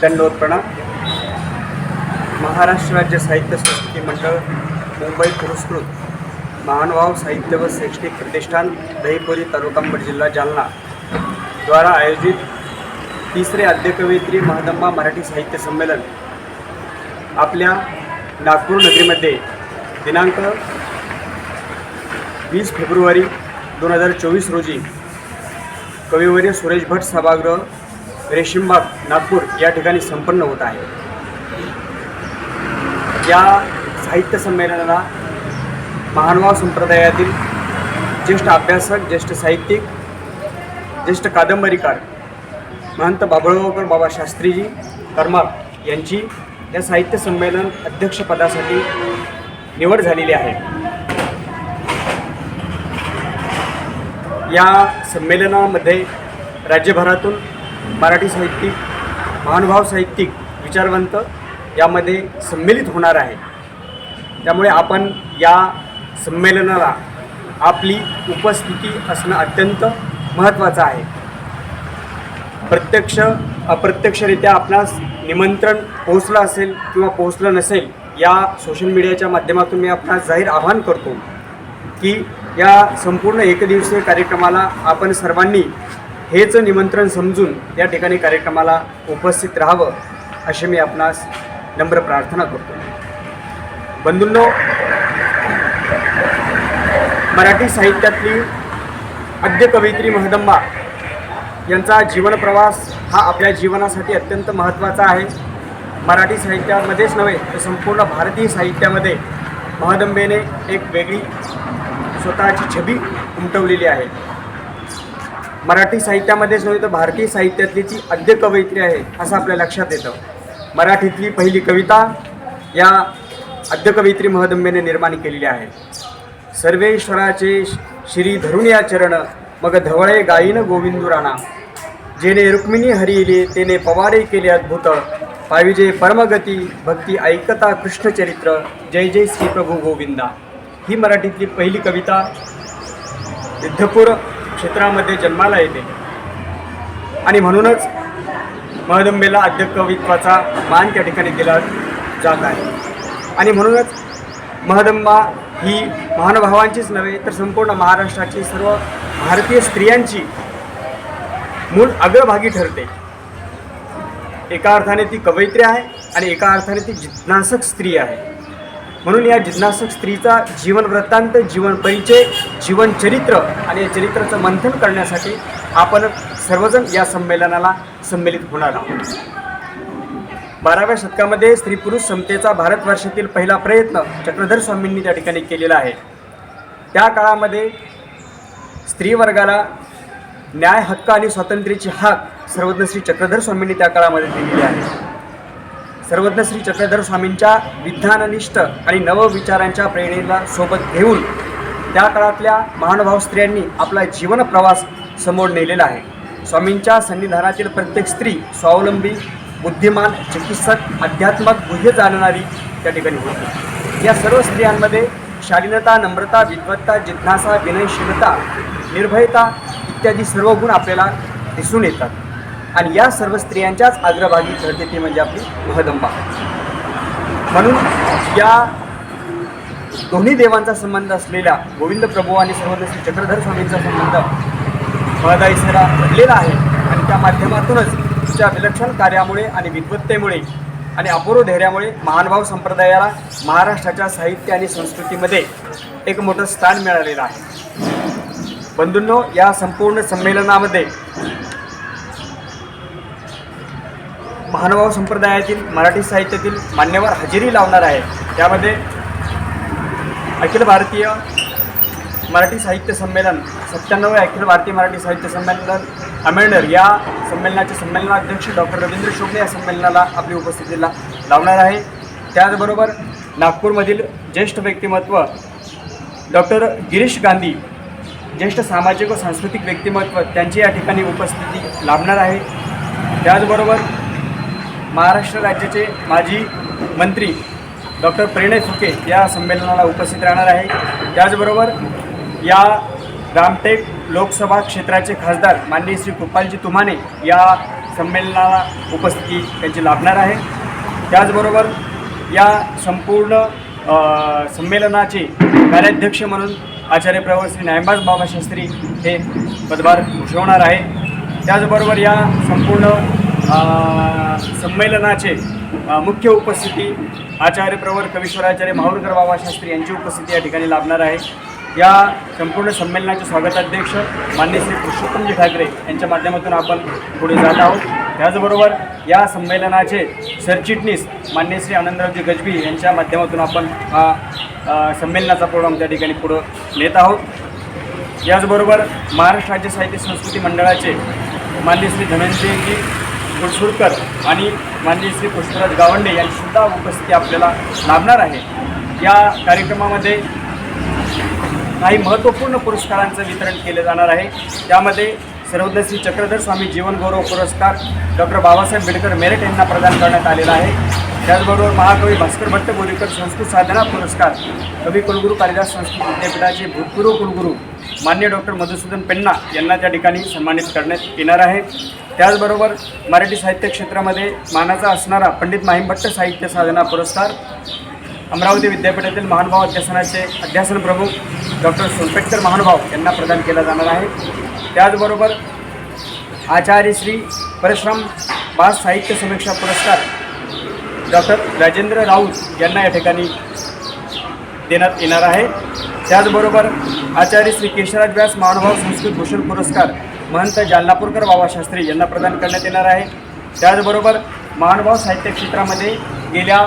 दंडोत प्रणाम महाराष्ट्र राज्य साहित्य संस्कृती मंडळ मुंबई पुरस्कृत महानुभाव साहित्य व शैक्षणिक प्रतिष्ठान दहीपोरी तालुकांबड जिल्हा जालना द्वारा आयोजित तिसरे आद्यकवयित्री महादंबा मराठी साहित्य संमेलन आपल्या नागपूर नगरीमध्ये दिनांक वीस फेब्रुवारी दोन हजार चोवीस रोजी कविवर्य सुरेश भट सभागृह रेशीमबाग नागपूर या ठिकाणी संपन्न होत आहे. या साहित्य संमेलनाला महानुभाव संप्रदायातील ज्येष्ठ अभ्यासक ज्येष्ठ साहित्यिक ज्येष्ठ कादंबरीकार महंत बाबळगावकर बाबा शास्त्रीजी कर्माप यांची या साहित्य संमेलन अध्यक्षपदासाठी निवड झालेली आहे. या संमेलनामध्ये राज्यभरातून मराठी साहित्यिक महानुभाव साहित्यिक विचारवंत यामध्ये संमेलित होणार आहे. त्यामुळे आपण या संमेलनाला आपली उपस्थिती असणं अत्यंत महत्त्वाचं आहे. प्रत्यक्ष अप्रत्यक्षरित्या आपणास निमंत्रण पोहोचलं असेल किंवा पोहोचलं नसेल या सोशल मीडियाच्या माध्यमातून मी आपणास जाहीर आवाहन करतो की या संपूर्ण एकदिवसीय कार्यक्रमाला आपण सर्वांनी हेच निमंत्रण समजून या ठिकाणी कार्यक्रमाला उपस्थित राहावं अशी मी आपणास नम्र प्रार्थना करतो. बंधूंनो मराठी साहित्यातली आद्य कवयित्री महदंबा यांचा जीवनप्रवास हा आपल्या जीवनासाठी अत्यंत महत्त्वाचा आहे. मराठी साहित्यामध्येच नव्हे तर संपूर्ण भारतीय साहित्यामध्ये महदंबेने एक वेगळी स्वतःची छबी उमटवलेली आहे. मराठी साहित्यामध्येच नव्हे तर भारतीय साहित्यातली ती आद्य कवयित्री आहे असं आपल्या लक्षात येतं. मराठीतली पहिली कविता या आद्य कवयित्री महदंबेने निर्माण केलेली आहे. सर्वेश्वराचे श्री धरुण या चरण मग धवळे गायीन गोविंदू राणा. जेने रुक्मिणी हरिले तेने पवाडे केले अद्भुत. पाविजे परमगती भक्ती ऐकता कृष्णचरित्र. जय जय श्री प्रभू गोविंदा. ही मराठीतली पहिली कविता. युद्धपूर क्षेत्रामध्ये जन्माला येते. आणि म्हणूनच महदंबेला आद्य कवित्वाचा मान त्या ठिकाणी दिला जात आहे. आणि म्हणूनच महदंबा ही महानुभावांचीच नव्हे तर संपूर्ण महाराष्ट्राची सर्व भारतीय स्त्रियांची मूळ अग्रभागी ठरते. एका अर्थाने ती कवयित्री आहे आणि एका अर्थाने ती जिज्ञासक स्त्री आहे. म्हणून या जिज्ञासक स्त्रीचा जीवन वृत्तांत जीवन परिचय जीवन चरित्र आणि या चरित्राचं मंथन करण्यासाठी आपण सर्वजण या संमेलनाला संमेलित होणार आहोत. बाराव्या शतकामध्ये स्त्री पुरुष समतेचा भारतवर्षातील पहिला प्रयत्न चक्रधर स्वामींनी त्या ठिकाणी केलेला आहे. त्या काळामध्ये स्त्री वर्गाला न्याय हक्क आणि स्वातंत्र्याची हाक सर्वज्ञ श्री चक्रधर स्वामींनी त्या काळामध्ये दिलेली आहे. सर्वज्ञ श्री चक्रधर स्वामींच्या विज्ञाननिष्ठ आणि नवविचारांच्या प्रेरणेला सोबत घेऊन त्या काळातल्या महानुभाव स्त्रियांनी आपला जीवन प्रवास समोर नेलेला आहे. स्वामींच्या सन्निधानातील प्रत्येक स्त्री स्वावलंबी बुद्धिमान चिकित्सक अध्यात्मक गुह्य जाणणारी त्या ठिकाणी होती. या सर्व स्त्रियांमध्ये शालीनता नम्रता विद्वत्ता जिज्ञासा विनयशीलता निर्भयता इत्यादी सर्व गुण आपल्याला दिसून येतात. आणि या सर्व स्त्रियांच्याच अग्रभागी ठरते ती म्हणजे आपली महदंबा म्हणून या दोन्ही देवांचा संबंध असलेल्या गोविंद प्रभू आणि सर्वदशी श्री चक्रधर स्वामींचा संबंध महदाईसरा घडलेला आहे. आणि त्या माध्यमातूनच तिच्या विलक्षण कार्यामुळे आणि विद्वत्तेमुळे आणि अपूर्व धैर्यामुळे महानुभाव संप्रदायाला महाराष्ट्राच्या साहित्य आणि संस्कृतीमध्ये एक मोठं स्थान मिळालेलं आहे. बंधूंनो या संपूर्ण संमेलनामध्ये महानुभाव संप्रदायातील मराठी साहित्यातील मान्यवर हजेरी लावणार आहे. त्यामध्ये अखिल भारतीय मराठी साहित्य संमेलन सत्त्याण्णव अखिल भारतीय मराठी साहित्य संमेलन अमेंडर या संमेलनाचे संमेलनाध्यक्ष डॉक्टर रवींद्र शोभने या संमेलनाला आपली उपस्थितीला लावणार आहे. त्याचबरोबर नागपूरमधील ज्येष्ठ व्यक्तिमत्व डॉक्टर गिरीश गांधी ज्येष्ठ सामाजिक व सांस्कृतिक व्यक्तिमत्व त्यांची या ठिकाणी उपस्थिती लाभणार आहे. त्याचबरोबर महाराष्ट्र राज्याचे माजी मंत्री डॉक्टर प्रणय फुके या संमेलनाला उपस्थित राहणार आहे. त्याचबरोबर या रामटेक लोकसभा क्षेत्राचे खासदार माननीय श्री कृपालजी तुमाने या संमेलनाला उपस्थिती त्यांची लाभणार आहे. त्याचबरोबर या संपूर्ण संमेलनाचे कार्याध्यक्ष म्हणून आचार्य प्रवर श्री न्यायबाज बाबा शास्त्री हे पदभार भूषवणार आहे. त्याचबरोबर या संपूर्ण संमेलनाचे मुख्य उपस्थिती आचार्य प्रवर कवीश्वराचार्य माहुरकर बाबा शास्त्री यांची उपस्थिती या ठिकाणी लाभणार आहे. या संपूर्ण संमेलनाचे स्वागताध्यक्ष मान्य श्री पुरुषोत्तमजी ठाकरे यांच्या माध्यमातून आपण पुढे जात आहोत. त्याचबरोबर या संमेलनाचे सरचिटणीस मान्य श्री आनंदरावजी गजबी यांच्या माध्यमातून आपण हा संमेलनाचा प्रोग्राम त्या ठिकाणी पुढं नेत आहोत. याचबरोबर महाराष्ट्र राज्य साहित्य संस्कृती मंडळाचे मान्य श्री धनंजयजी कुलसुरकर आणि माननीय श्री पुष्पराज गावंडे यांचीसुद्धा उपस्थिती आपल्याला लाभणार आहे. या कार्यक्रमामध्ये काही महत्त्वपूर्ण पुरस्कारांचं वितरण केलं जाणार आहे. त्यामध्ये सर्वज्ञ श्री चक्रधर स्वामी जीवनगौरव पुरस्कार डॉक्टर बाबासाहेब आंबेडकर मेरिट यांना प्रदान करण्यात आलेला आहे. त्याचबरोबर महाकवी भास्कर भट्ट बोरीकर संस्कृत साधना पुरस्कार कवी कुलगुरू कालिदास संस्कृत विद्यापीठाचे भूतपूर्व कुलगुरू मान्य डॉक्टर मधुसूदन पेन्ना यांना त्या ठिकाणी सन्मानित करण्यात येणार आहे. त्याचबरोबर मराठी साहित्य क्षेत्रामध्ये मानाचा असणारा पंडित माहिमभट्ट साहित्य साधना पुरस्कार अमरावती विद्यापीठातील महानुभाव अध्यासनाचे अध्यासन प्रमुख डॉक्टर सोनपेटकर महानुभाव यांना प्रदान केला जाणार आहे. त्याचबरोबर आचार्य श्री परश्रम बास साहित्य समीक्षा पुरस्कार डॉक्टर राजेंद्र राऊत यांना या ठिकाणी देण्यात येणार आहे. त्याचबरोबर आचार्य श्री केशराज व्यास महानुभाव संस्कृत भूषण पुरस्कार महंत जालनापूरकर बाबा शास्त्री यांना प्रदान करण्यात येणार आहे. त्याचबरोबर महानुभाव साहित्य क्षेत्रामध्ये गेल्या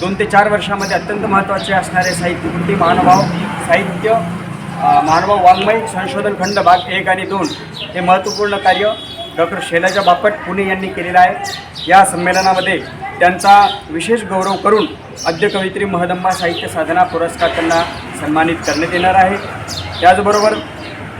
दोन ते चार वर्षामध्ये अत्यंत महत्त्वाचे असणारे साहित्यकृती महानुभाव साहित्य महानुभाव वाङ्मय संशोधन खंड भाग एक आणि दोन हे महत्त्वपूर्ण कार्य डॉक्टर शैलजा बापट पुणे यांनी केलेलं आहे. या संमेलनामध्ये त्यांचा विशेष गौरव करून आद्य कवयित्री महदंबा साहित्य साधना पुरस्कार त्यांना सन्मानित करण्यात येणार आहे. त्याचबरोबर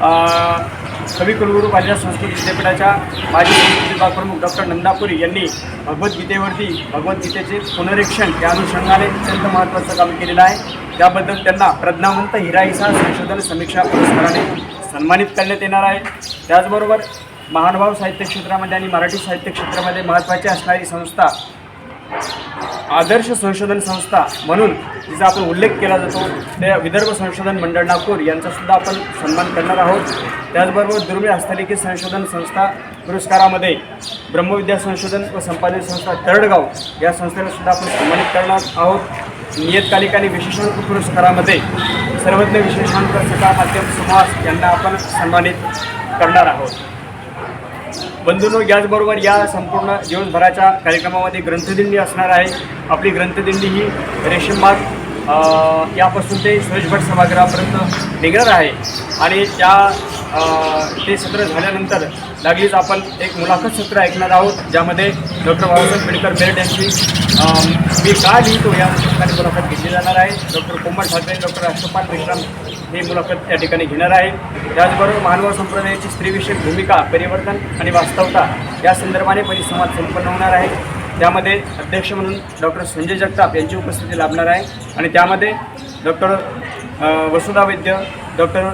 कवी कुलगुरू माझ्या संस्कृत विद्यापीठाच्या माजी संस्कृत विभागप्रमुख डॉक्टर नंदापुरी यांनी भगवद्गीतेवरती भगवद्गीतेचे पुनरीक्षण त्या अनुषंगाने अत्यंत महत्त्वाचं काम केलेलं आहे. त्याबद्दल त्यांना प्रज्ञावंत हिराईसा संशोधन समीक्षा पुरस्काराने सन्मानित करण्यात येणार आहे. त्याचबरोबर महानुभाव साहित्य क्षेत्रामध्ये आणि मराठी साहित्य क्षेत्रामध्ये महत्त्वाची असणारी संस्था आदर्श संशोधन संस्था म्हणून जिचा आपण उल्लेख केला जातो त्या विदर्भ संशोधन मंडळ नागपूर यांचासुद्धा आपण सन्मान करणार आहोत. त्याचबरोबर दुर्मिळ हस्तलिखित संशोधन संस्था पुरस्कारामध्ये ब्रह्मविद्या संशोधन व संपादन संस्था तरडगाव या संस्थेला सुद्धा आपण सन्मानित करणार आहोत. नियतकालिक आणि विशेषांक पुरस्कारामध्ये सर्वज्ञ विशेषांक सकाळ माध्यम सुभाष यांना आपण सन्मानित करणार आहोत. बंधूंनो याचबरोबर या संपूर्ण दिवसभराच्या कार्यक्रमामध्ये ग्रंथदिंडी असणार आहे. आपली ग्रंथदिंडी ही रेशीमबाग यापासून ते सुरेशभट सभागृहापर्यंत निघणार आहे. आणि त्या ते सत्र झाल्यानंतर लागलीच आपण एक मुलाखत सत्र ऐकणार आहोत ज्यामध्ये डॉक्टर बाबासाहेब आंबेडकर मेरिट यांची मी का लिहितो या ठिकाणी मुलाखत घेतली जाणार आहे. डॉक्टर कोमल ठाकरे डॉक्टर राष्ट्रपाल विक्रम हे मुलाखत त्या ठिकाणी घेणार आहे. त्याचबरोबर मानव संप्रदायाची स्त्रीविषयक भूमिका परिवर्तन आणि वास्तवता या संदर्भाने परिसंवाद संपन्न होणार आहे. त्यामध्ये अध्यक्ष म्हणून डॉक्टर संजय जगताप यांची उपस्थिती लाभणार आहे. आणि त्यामध्ये डॉक्टर वसुधा वैद्य डॉक्टर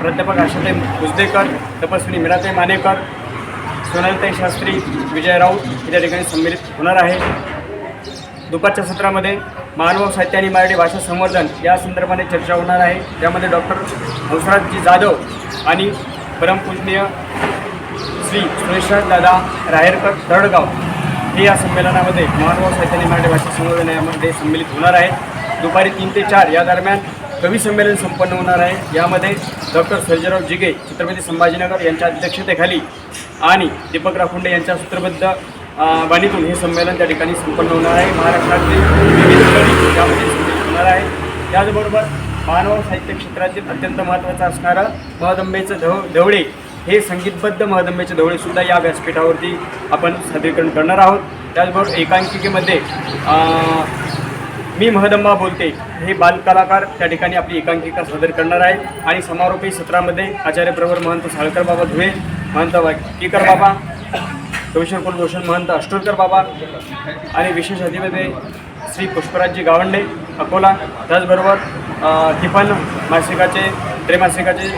प्राध्यापक आशाताई भुजदेकर तपस्विनी मिराताई मानेकर सोनलताई शास्त्री विजय राऊत या ठिकाणी संमिलित होणार आहे. दुपारच्या सत्रामध्ये मानव साहित्य आणि मराठी भाषा संवर्धन या संदर्भाने चर्चा होणार आहे. त्यामध्ये डॉक्टर हंसराजजी जाधव आणि परमपूजनीय श्री सुरेशराज दादा राहेरकर दडगाव हे या संमेलनामध्ये मानव साहित्य आणि मराठी भाषा संवर्धन यामध्ये संमेलित होणार आहे दुपारी तीन ते चार या दरम्यान कवी संमेलन संपन्न होणार आहे. यामध्ये डॉक्टर सर्जराव जिगे छत्रपती संभाजीनगर यांच्या अध्यक्षतेखाली आणि दीपक राखुंडे यांच्या सूत्रबद्ध वाणीतून हे संमेलन त्या ठिकाणी संपन्न होणार आहे. महाराष्ट्रातील विविध कवी यामध्ये होणार आहे. त्याचबरोबर मानव साहित्य क्षेत्रातील अत्यंत महत्त्वाचं असणारं महदंबेचं धव धवळे हे संगीतबद्ध महदंबेचे धवळेसुद्धा या व्यासपीठावरती आपण सादरीकरण करणार आहोत. त्याचबरोबर एकांकिकेमध्ये मी महदंबा बोलते हे बालकलाकार त्या ठिकाणी आपली एकांकिका सादर करणार आहेत. आणि समारोपी सत्रामध्ये आचार्य प्रवर महंत साळकर बाबा धुळे महंत वाकीकर बाबा कमिशनर कुलभूषण महंत अष्टोलकर बाबा आणि विशेष अतिथी श्री पुष्पराजजी गावंडे अकोला. त्याचबरोबर अ, मासिकाचे त्रैमासिकाचे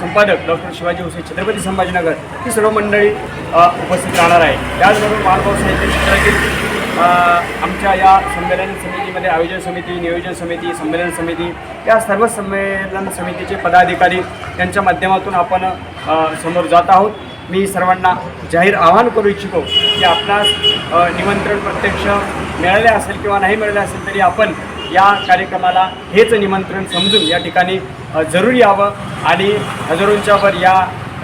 संपादक डॉक्टर शिवाजी हुसे छत्रपती संभाजीनगर ही सर्व मंडळी उपस्थित राहणार आहे त्याचबरोबर महानुभाव साहित्य क्षेत्रातील आमच्या या संमेलन समितीमध्ये आयोजन समिती नियोजन समिती संमेलन समिती या सर्व संमेलन समितीचे पदाधिकारी यांच्या माध्यमातून आपण समोर जात आहोत. मी सर्वांना जाहीर आवाहन करू इच्छितो की आपणास निमंत्रण प्रत्यक्ष मिळाले असेल किंवा नाही मिळाले असेल तरी आपण या कार्यक्रमाला हेच निमंत्रण समजून या ठिकाणी जरूर यावं आणि हजारोंच्या वर या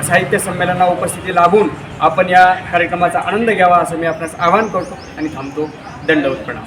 साहित्य संमेलनाला उपस्थिती लाभून आपण या कार्यक्रमाचा आनंद घ्यावा असं मी आपणास आवाहन करतो आणि थांबतो. दंडवत प्रणाम.